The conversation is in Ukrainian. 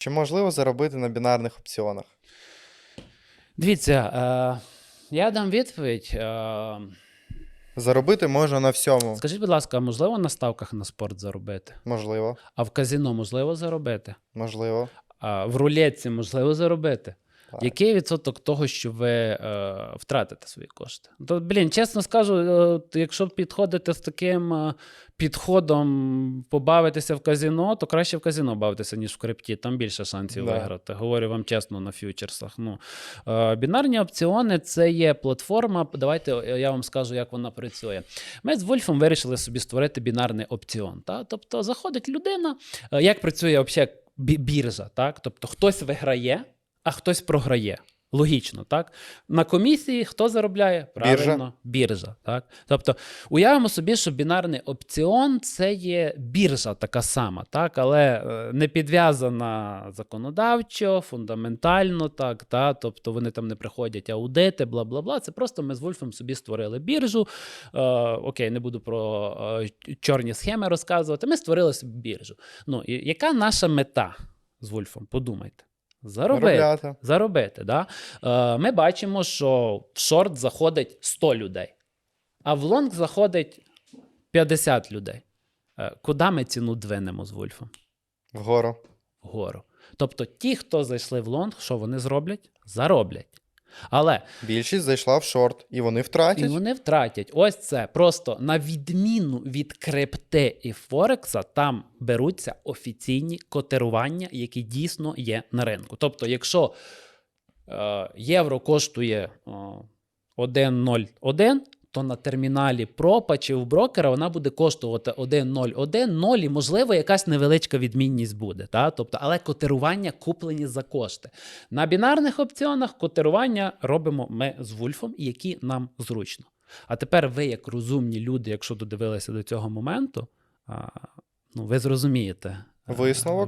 Чи можливо заробити на бінарних опціонах? Дивіться, е, я дам відповідь. Е, Заробити можна на всьому. скажіть, будь ласка, а можливо на ставках на спорт заробити? Можливо, А в казино можливо заробити? можливо. А в рулетці можливо заробити? Так. Який відсоток того, що ви е, втратите свої кошти? То, блін, чесно скажу, е, якщо підходите з таким е, підходом побавитися в казино, то краще в казино бавитися, ніж в крипті. Там більше шансів Да. виграти. Говорю вам чесно на фьючерсах. Ну, е, бінарні опціони це є платформа. Давайте я вам скажу, як вона працює. Ми з Вольфом вирішили собі створити бінарний опціон. Та? Тобто заходить людина, е, як працює взагалі біржа, так? Тобто хтось виграє, а хтось програє. Логічно, так? На комісії хто заробляє? Правильно, біржа. так? Тобто, уявимо собі, що бінарний опціон це є біржа така сама, так? але е, не підв'язана законодавчо, фундаментально, так? Та? Тобто вони там не приходять аудити, бла бла бла. Це просто ми з Вольфом собі створили біржу. Е, окей, не буду про е, чорні схеми розказувати. Ми створили собі біржу. Ну, і яка наша мета з Вольфом? Подумайте. Заробити. Заробляти. Заробити, да? Е, ми бачимо, що в шорт заходить 100 людей, а в лонг заходить 50 людей. Е, куди ми ціну двинемо з Вульфом? Вгору. Вгору. Тобто, ті, хто зайшли в лонг, що вони зроблять? Зароблять. Але Більшість зайшла в шорт, і вони і втратять. вони втратять. Ось це просто на відміну від крипти і Форекса, там беруться офіційні котирування, які дійсно є на ринку. Тобто, якщо е, євро коштує е, 1,01, то на терміналі пропа чи в брокера вона буде коштувати 1,01, 0 і, можливо, якась невеличка відмінність буде. Та? Тобто, але котирування куплені за кошти. На бінарних опціонах котирування робимо ми з Вульфом, які нам зручно. А тепер ви, як розумні люди, якщо додивилися до цього моменту, ну, ви зрозумієте. е, Висновок?